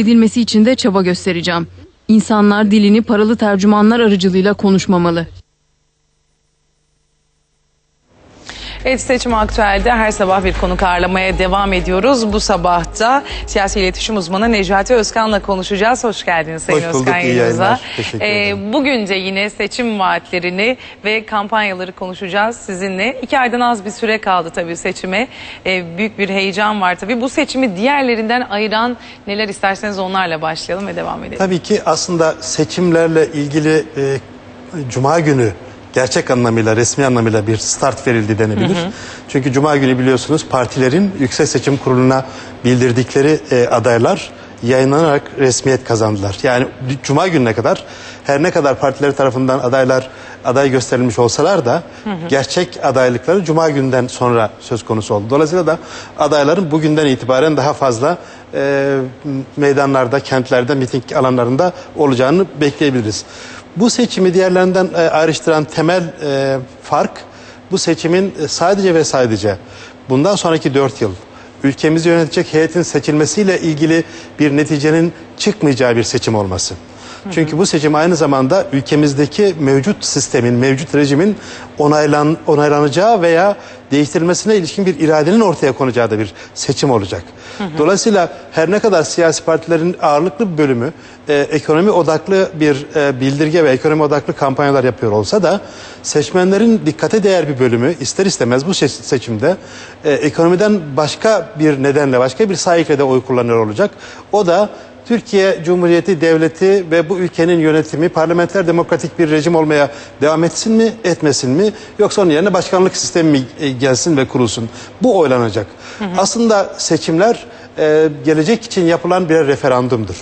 edilmesi için de çaba göstereceğim. İnsanlar dilini paralı tercümanlar aracılığıyla konuşmamalı. Evet seçim aktüelde her sabah bir konuk ağırlamaya devam ediyoruz. Bu sabah da siyasi iletişim uzmanı Necati Özkan'la konuşacağız. Hoş geldiniz Sayın Hoş bulduk, Özkan iyi yayınlar. Teşekkür ederim. bugün de yine seçim vaatlerini ve kampanyaları konuşacağız sizinle. İki aydan az bir süre kaldı tabii seçime. Ee, büyük bir heyecan var tabii. Bu seçimi diğerlerinden ayıran neler isterseniz onlarla başlayalım ve devam edelim. Tabii ki aslında seçimlerle ilgili e, Cuma günü gerçek anlamıyla, resmi anlamıyla bir start verildi denebilir. Çünkü Cuma günü biliyorsunuz partilerin Yüksek Seçim Kurulu'na bildirdikleri e, adaylar yayınlanarak resmiyet kazandılar. Yani Cuma gününe kadar her ne kadar partileri tarafından adaylar aday gösterilmiş olsalar da gerçek adaylıkları Cuma günden sonra söz konusu oldu. Dolayısıyla da adayların bugünden itibaren daha fazla e, meydanlarda, kentlerde, miting alanlarında olacağını bekleyebiliriz. Bu seçimi diğerlerinden e, ayrıştıran temel e, fark bu seçimin e, sadece ve sadece bundan sonraki 4 yıl ülkemizi yönetecek heyetin seçilmesiyle ilgili bir neticenin çıkmayacağı bir seçim olması. Çünkü bu seçim aynı zamanda ülkemizdeki mevcut sistemin, mevcut rejimin onaylan, onaylanacağı veya değiştirilmesine ilişkin bir iradenin ortaya konacağı da bir seçim olacak. Dolayısıyla her ne kadar siyasi partilerin ağırlıklı bir bölümü e, ekonomi odaklı bir e, bildirge ve ekonomi odaklı kampanyalar yapıyor olsa da seçmenlerin dikkate değer bir bölümü ister istemez bu se- seçimde e, ekonomiden başka bir nedenle, başka bir sahikle de oy kullanıyor olacak. O da Türkiye Cumhuriyeti Devleti ve bu ülkenin yönetimi parlamenter demokratik bir rejim olmaya devam etsin mi, etmesin mi? Yoksa onun yerine başkanlık sistemi mi e, gelsin ve kurulsun? Bu oylanacak. Aslında seçimler e, gelecek için yapılan bir referandumdur.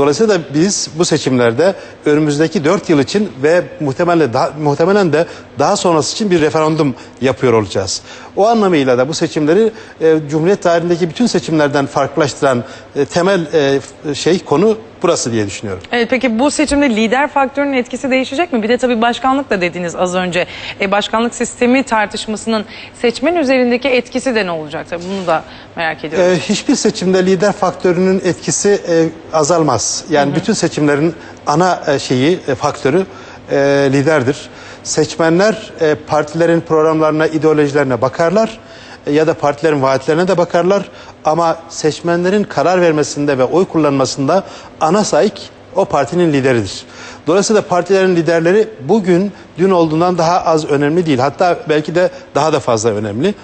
Dolayısıyla biz bu seçimlerde önümüzdeki 4 yıl için ve muhtemelen daha, muhtemelen de daha sonrası için bir referandum yapıyor olacağız. O anlamıyla da bu seçimleri e, Cumhuriyet tarihindeki bütün seçimlerden farklılaştıran e, temel e, şey konu burası diye düşünüyorum. Evet peki bu seçimde lider faktörünün etkisi değişecek mi? Bir de tabii başkanlık da dediniz az önce. E, başkanlık sistemi tartışmasının seçmen üzerindeki etkisi de ne olacak? Tabii bunu da merak ediyorum. Ee, hiçbir seçimde lider faktörünün etkisi e, azalmaz. Yani bütün seçimlerin ana e, şeyi, e, faktörü e, liderdir. Seçmenler e, partilerin programlarına, ideolojilerine bakarlar e, ya da partilerin vaatlerine de bakarlar. Ama seçmenlerin karar vermesinde ve oy kullanmasında ana sahip o partinin lideridir. Dolayısıyla partilerin liderleri bugün dün olduğundan daha az önemli değil. Hatta belki de daha da fazla önemli.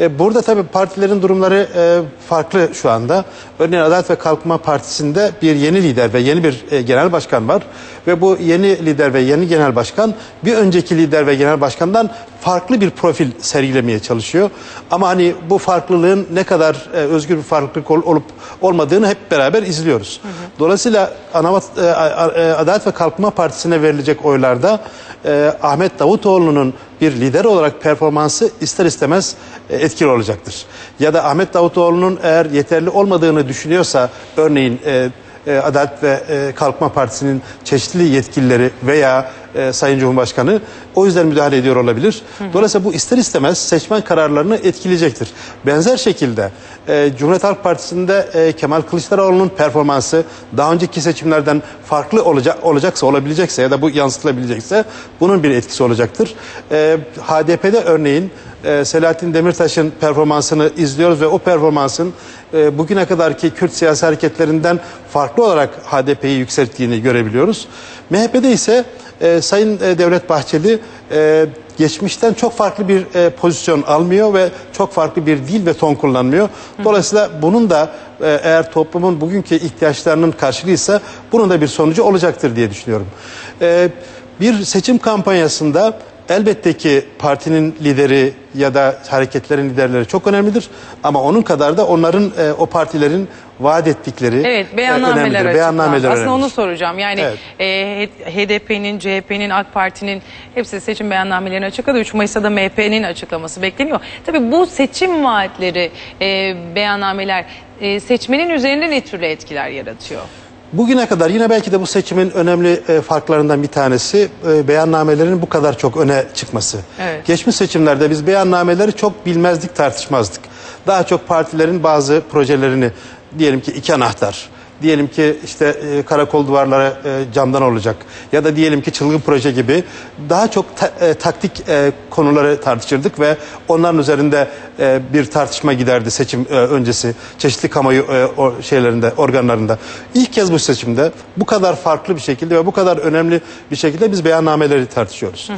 E, burada tabii partilerin durumları e, farklı şu anda. Örneğin Adalet ve Kalkınma Partisi'nde bir yeni lider ve yeni bir e, genel başkan var. Ve bu yeni lider ve yeni genel başkan bir önceki lider ve genel başkandan farklı bir profil sergilemeye çalışıyor. Ama hani bu farklılığın ne kadar e, özgür bir farklılık ol- olup olmadığını hep beraber izliyoruz. Dolayısıyla Anavat, e, A- Adalet ve Kalkınma Partisi'ne verilecek oylarda e, Ahmet Davutoğlu'nun bir lider olarak performansı ister istemez e, etkili olacaktır. Ya da Ahmet Davutoğlu'nun eğer yeterli olmadığını düşünüyorsa örneğin e, e, Adalet ve e, Kalkınma Partisi'nin çeşitli yetkilileri veya e, Sayın Cumhurbaşkanı o yüzden müdahale ediyor olabilir. Dolayısıyla bu ister istemez seçmen kararlarını etkileyecektir. Benzer şekilde e, Cumhuriyet Halk Partisi'nde e, Kemal Kılıçdaroğlu'nun performansı daha önceki seçimlerden farklı olacak olacaksa olabilecekse ya da bu yansıtılabilecekse bunun bir etkisi olacaktır. E, HDP'de örneğin e, Selahattin Demirtaş'ın performansını izliyoruz ve o performansın e, bugüne kadarki Kürt siyasi hareketlerinden farklı olarak HDP'yi yükselttiğini görebiliyoruz. MHP'de ise e, Sayın e, Devlet Bahçeli e, geçmişten çok farklı bir e, pozisyon almıyor ve çok farklı bir dil ve ton kullanmıyor. Dolayısıyla bunun da e, eğer toplumun bugünkü ihtiyaçlarının karşılığıysa bunun da bir sonucu olacaktır diye düşünüyorum. E, bir seçim kampanyasında Elbette ki partinin lideri ya da hareketlerin liderleri çok önemlidir. Ama onun kadar da onların e, o partilerin vaat ettikleri Evet e, beyannameler önemlidir. açıklandı. Beyannameler Aslında onu önemlidir. soracağım. Yani Evet. e, HDP'nin, CHP'nin, AK Parti'nin hepsi seçim beyannamelerini açıkladı. 3 Mayıs'ta da MHP'nin açıklaması bekleniyor. Tabii bu seçim vaatleri, e, beyannameler e, seçmenin üzerinde ne türlü etkiler yaratıyor? Bugüne kadar yine belki de bu seçimin önemli e, farklarından bir tanesi e, beyannamelerin bu kadar çok öne çıkması. Evet. Geçmiş seçimlerde biz beyannameleri çok bilmezdik, tartışmazdık. Daha çok partilerin bazı projelerini diyelim ki iki anahtar, diyelim ki işte e, karakol duvarları e, camdan olacak ya da diyelim ki çılgın proje gibi daha çok ta- e, taktik e, konuları tartışırdık ve onların üzerinde e, bir tartışma giderdi seçim e, öncesi çeşitli kamuoyu e, o şeylerinde organlarında. İlk kez bu seçimde bu kadar farklı bir şekilde ve bu kadar önemli bir şekilde biz beyannameleri tartışıyoruz.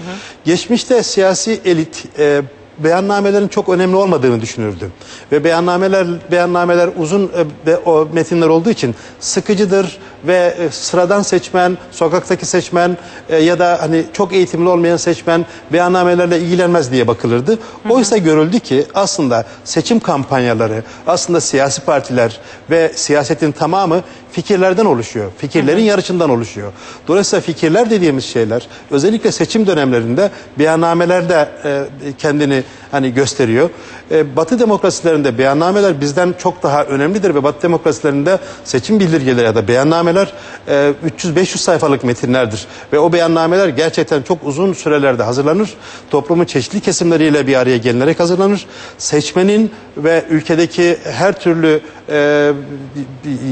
Geçmişte siyasi elit e, beyannamelerin çok önemli olmadığını düşünürdü. Ve beyannameler beyannameler uzun e, ve o metinler olduğu için sıkıcıdır ve e, sıradan seçmen, sokaktaki seçmen e, ya da hani çok eğitimli olmayan seçmen beyannamelerle ilgilenmez diye bakılırdı. Oysa görüldü ki aslında seçim kampanyaları, aslında siyasi partiler ve siyasetin tamamı fikirlerden oluşuyor. Fikirlerin yarışından oluşuyor. Dolayısıyla fikirler dediğimiz şeyler özellikle seçim dönemlerinde beyannamelerde e, kendini hani gösteriyor. E, Batı demokrasilerinde beyannameler bizden çok daha önemlidir ve Batı demokrasilerinde seçim bildirgeleri ya da beyannameler e, 300-500 sayfalık metinlerdir. Ve o beyannameler gerçekten çok uzun sürelerde hazırlanır. Toplumun çeşitli kesimleriyle bir araya gelinerek hazırlanır. Seçmenin ve ülkedeki her türlü e,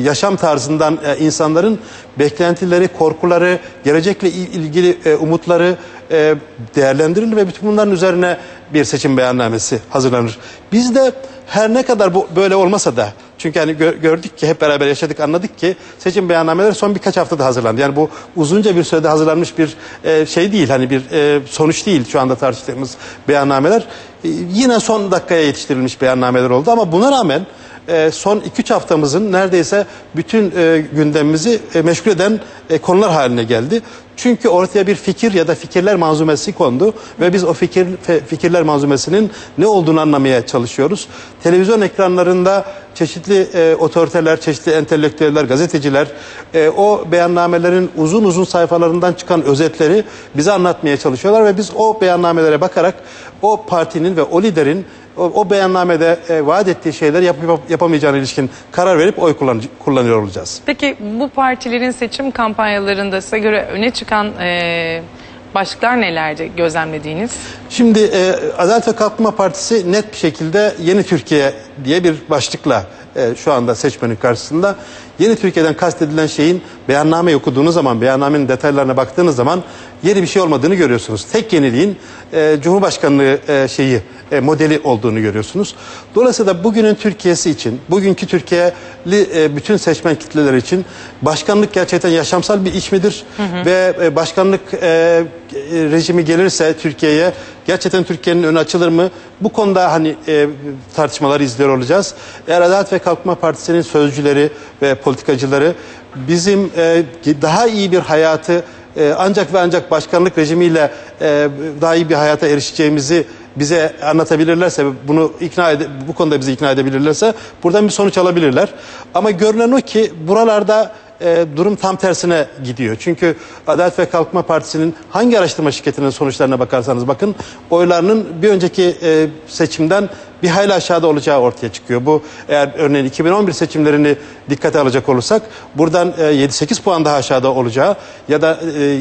yaşam tarzından e, insanların beklentileri, korkuları, gelecekle il- ilgili e, umutları e, değerlendirilir ve bütün bunların üzerine bir seçim beyannamesi hazırlanır. Biz de her ne kadar bu böyle olmasa da çünkü hani gö- gördük ki hep beraber yaşadık anladık ki seçim beyannameleri son birkaç haftada hazırlandı. Yani bu uzunca bir sürede hazırlanmış bir e, şey değil hani bir e, sonuç değil şu anda tartıştığımız beyannameler. E, yine son dakikaya yetiştirilmiş beyannameler oldu ama buna rağmen e, son 2-3 haftamızın neredeyse bütün e, gündemimizi e, meşgul eden konular haline geldi. Çünkü ortaya bir fikir ya da fikirler manzumesi kondu ve biz o fikir fikirler manzumesinin ne olduğunu anlamaya çalışıyoruz. Televizyon ekranlarında çeşitli e, otoriteler, çeşitli entelektüeller, gazeteciler e, o beyannamelerin uzun uzun sayfalarından çıkan özetleri bize anlatmaya çalışıyorlar ve biz o beyannamelere bakarak o partinin ve o liderin o, o beyannamede e, vaat ettiği şeyleri yapıp yap- yapamayacağına ilişkin karar verip oy kullan- kullanıyor olacağız. Peki bu partilerin seçim kampanyalarında size göre öne çıkan e, başlıklar nelerdi gözlemlediğiniz? Şimdi e, Adalet ve Kalkınma Partisi net bir şekilde Yeni Türkiye diye bir başlıkla e, şu anda seçmenin karşısında. Yeni Türkiye'den kastedilen şeyin beyannameyi okuduğunuz zaman, beyannamenin detaylarına baktığınız zaman yeni bir şey olmadığını görüyorsunuz. Tek yeniliğin e, Cumhurbaşkanlığı e, şeyi e, modeli olduğunu görüyorsunuz. Dolayısıyla bugünün Türkiye'si için, bugünkü Türkiye'li e, bütün seçmen kitleleri için başkanlık gerçekten yaşamsal bir iş midir? Ve e, başkanlık e, e, rejimi gelirse Türkiye'ye gerçekten Türkiye'nin önü açılır mı? Bu konuda hani e, tartışmalar izliyor olacağız. Eğer Adalet ve Kalkınma Partisi'nin sözcüleri ve politikacıları bizim e, daha iyi bir hayatı e, ancak ve ancak başkanlık rejimiyle e, daha iyi bir hayata erişeceğimizi bize anlatabilirlerse bunu ikna ede, bu konuda bizi ikna edebilirlerse buradan bir sonuç alabilirler. Ama görünen o ki buralarda e, durum tam tersine gidiyor. Çünkü Adalet ve Kalkınma Partisi'nin hangi araştırma şirketinin sonuçlarına bakarsanız bakın oylarının bir önceki e, seçimden bir hayli aşağıda olacağı ortaya çıkıyor. Bu eğer örneğin 2011 seçimlerini dikkate alacak olursak buradan e, 7-8 puan daha aşağıda olacağı ya da e,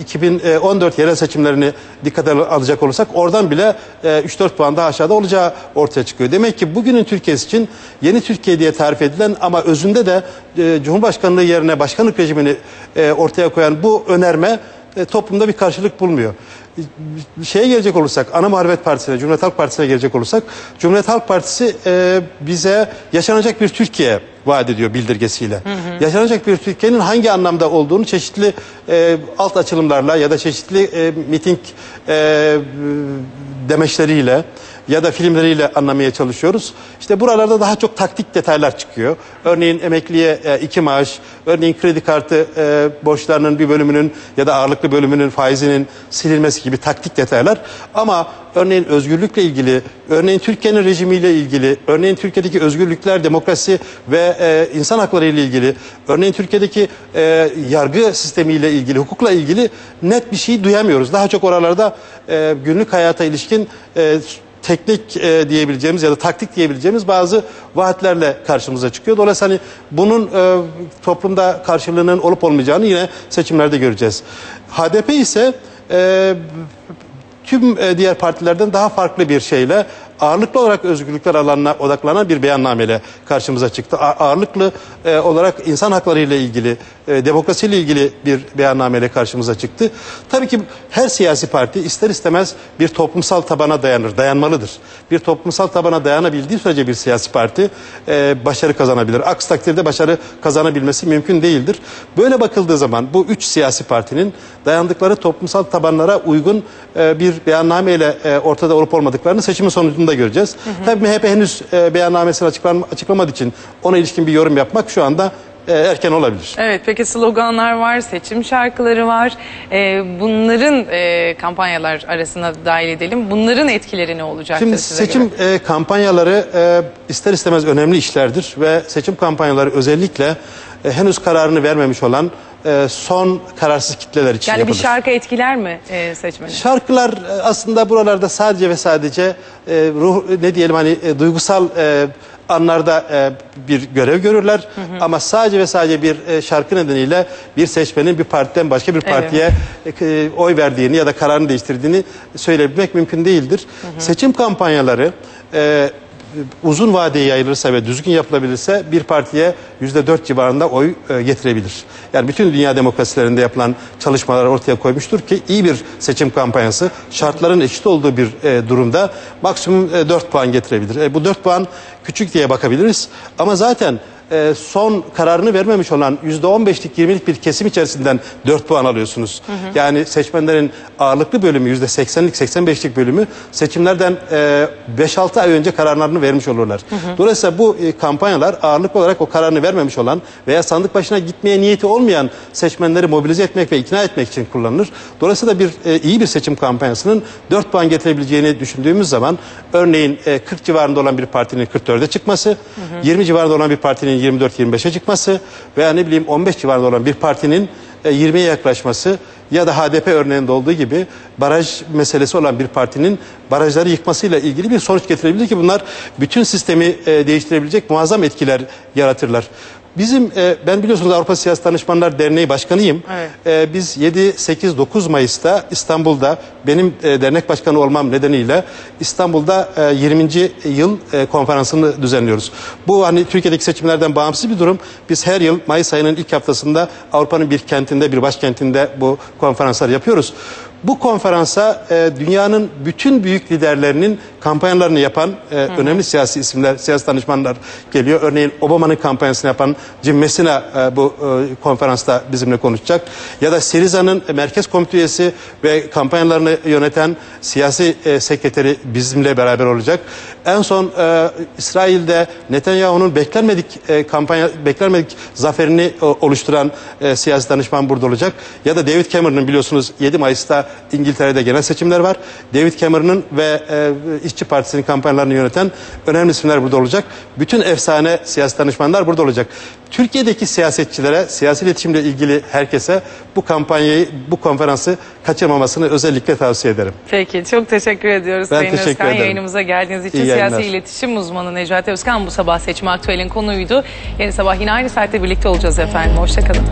2014 yerel seçimlerini dikkate al- alacak olursak oradan bile e, 3-4 puan daha aşağıda olacağı ortaya çıkıyor. Demek ki bugünün Türkiye'si için yeni Türkiye diye tarif edilen ama özünde de e, Cumhurbaşkanlığı yerine başkanlık rejimini e, ortaya koyan bu önerme e, toplumda bir karşılık bulmuyor. Şeye gelecek olursak, Ana Muhalefet Partisi'ne, Cumhuriyet Halk Partisi'ne gelecek olursak, Cumhuriyet Halk Partisi e, bize yaşanacak bir Türkiye vaat ediyor bildirgesiyle. Yaşanacak bir Türkiye'nin hangi anlamda olduğunu çeşitli e, alt açılımlarla ya da çeşitli e, miting e, demeçleriyle ya da filmleriyle anlamaya çalışıyoruz. İşte buralarda daha çok taktik detaylar çıkıyor. Örneğin emekliye e, iki maaş, örneğin kredi kartı e, borçlarının bir bölümünün ya da ağırlıklı bölümünün faizinin silinmesi gibi taktik detaylar. Ama örneğin özgürlükle ilgili, örneğin Türkiye'nin rejimiyle ilgili, örneğin Türkiye'deki özgürlükler, demokrasi ve e, insan hakları ile ilgili, örneğin Türkiye'deki e, yargı sistemiyle ilgili, hukukla ilgili net bir şey duyamıyoruz. Daha çok oralarda e, günlük hayata ilişkin e, teknik e, diyebileceğimiz ya da taktik diyebileceğimiz bazı vaatlerle karşımıza çıkıyor. Dolayısıyla hani bunun e, toplumda karşılığının olup olmayacağını yine seçimlerde göreceğiz. HDP ise e, tüm e, diğer partilerden daha farklı bir şeyle ağırlıklı olarak özgürlükler alanına odaklanan bir beyannameyle karşımıza çıktı. A- ağırlıklı e, olarak insan hakları ile ilgili, e, demokrasiyle ilgili bir beyannameyle karşımıza çıktı. Tabii ki her siyasi parti ister istemez bir toplumsal tabana dayanır, dayanmalıdır. Bir toplumsal tabana dayanabildiği sürece bir siyasi parti e, başarı kazanabilir. Aksi takdirde başarı kazanabilmesi mümkün değildir. Böyle bakıldığı zaman bu üç siyasi partinin dayandıkları toplumsal tabanlara uygun e, bir beyannameyle e, ortada olup olmadıklarını seçimin sonucunda göreceğiz. Tabii MHP henüz e, beyannamesini açıklamadığı için ona ilişkin bir yorum yapmak şu anda e, erken olabilir. Evet peki sloganlar var, seçim şarkıları var. Ee, bunların e, kampanyalar arasına dahil edelim. Bunların etkileri ne olacaktır Şimdi size seçim göre? e, kampanyaları e, ister istemez önemli işlerdir ve seçim kampanyaları özellikle e, henüz kararını vermemiş olan e, son kararsız kitleler için Yani yapılır. bir şarkı etkiler mi e, seçmeni? Şarkılar e, aslında buralarda sadece ve sadece e, ruh ne diyelim hani e, duygusal e, anlarda e, bir görev görürler. Ama sadece ve sadece bir e, şarkı nedeniyle bir seçmenin bir partiden başka bir partiye e, oy verdiğini ya da kararını değiştirdiğini söyleyebilmek mümkün değildir. Seçim kampanyaları e, uzun vadeye yayılırsa ve düzgün yapılabilirse bir partiye yüzde dört civarında oy e, getirebilir. Yani bütün dünya demokrasilerinde yapılan çalışmalar ortaya koymuştur ki iyi bir seçim kampanyası şartların eşit olduğu bir e, durumda maksimum e, 4 puan getirebilir. E, bu 4 puan küçük diye bakabiliriz ama zaten e, son kararını vermemiş olan %15'lik 20'lik bir kesim içerisinden 4 puan alıyorsunuz. Yani seçmenlerin ağırlıklı bölümü %80'lik 85'lik bölümü seçimlerden e, 5-6 ay önce kararlarını vermiş olurlar. Dolayısıyla bu e, kampanyalar ağırlıklı olarak o kararını vermemiş olan veya sandık başına gitmeye niyeti olmayan seçmenleri mobilize etmek ve ikna etmek için kullanılır. Dolayısıyla bir e, iyi bir seçim kampanyasının 4 puan getirebileceğini düşündüğümüz zaman örneğin e, 40 civarında olan bir partinin 44'e çıkması, 20 civarında olan bir partinin 24-25'e çıkması veya ne bileyim 15 civarında olan bir partinin e, 20'ye yaklaşması ya da HDP örneğinde olduğu gibi baraj meselesi olan bir partinin barajları yıkmasıyla ilgili bir sonuç getirebilir ki bunlar bütün sistemi e, değiştirebilecek muazzam etkiler yaratırlar. Bizim e, ben biliyorsunuz Avrupa Siyasi Danışmanlar Derneği Başkanıyım. Evet. E, biz 7, 8, 9 Mayıs'ta İstanbul'da benim e, dernek başkanı olmam nedeniyle İstanbul'da e, 20. yıl e, konferansını düzenliyoruz. Bu hani Türkiye'deki seçimlerden bağımsız bir durum. Biz her yıl Mayıs ayının ilk haftasında Avrupa'nın bir kentinde, bir başkentinde bu konferanslar yapıyoruz. Bu konferansa e, dünyanın bütün büyük liderlerinin kampanyalarını yapan e, önemli siyasi isimler, siyasi danışmanlar geliyor. Örneğin Obama'nın kampanyasını yapan Jim Messina e, bu e, konferansta bizimle konuşacak. Ya da Siriza'nın merkez komite üyesi ve kampanyalarını yöneten siyasi e, sekreteri bizimle beraber olacak. En son e, İsrail'de Netanyahu'nun beklenmedik e, kampanya, beklenmedik zaferini e, oluşturan e, siyasi danışman burada olacak. Ya da David Cameron'ın biliyorsunuz 7 Mayıs'ta İngiltere'de genel seçimler var. David Cameron'ın ve e, İşçi Partisi'nin kampanyalarını yöneten önemli isimler burada olacak. Bütün efsane siyasi danışmanlar burada olacak. Türkiye'deki siyasetçilere, siyasi iletişimle ilgili herkese bu kampanyayı, bu konferansı kaçırmamasını özellikle tavsiye ederim. Peki çok teşekkür ediyoruz Ben Sayın teşekkür Özkan. ederim. Yayınımıza geldiğiniz için İyi siyasi yayınlar. iletişim uzmanı Necati Özkan bu sabah seçim aktüelin konuydu. Yarın sabah yine aynı saatte birlikte olacağız efendim. Hoşçakalın.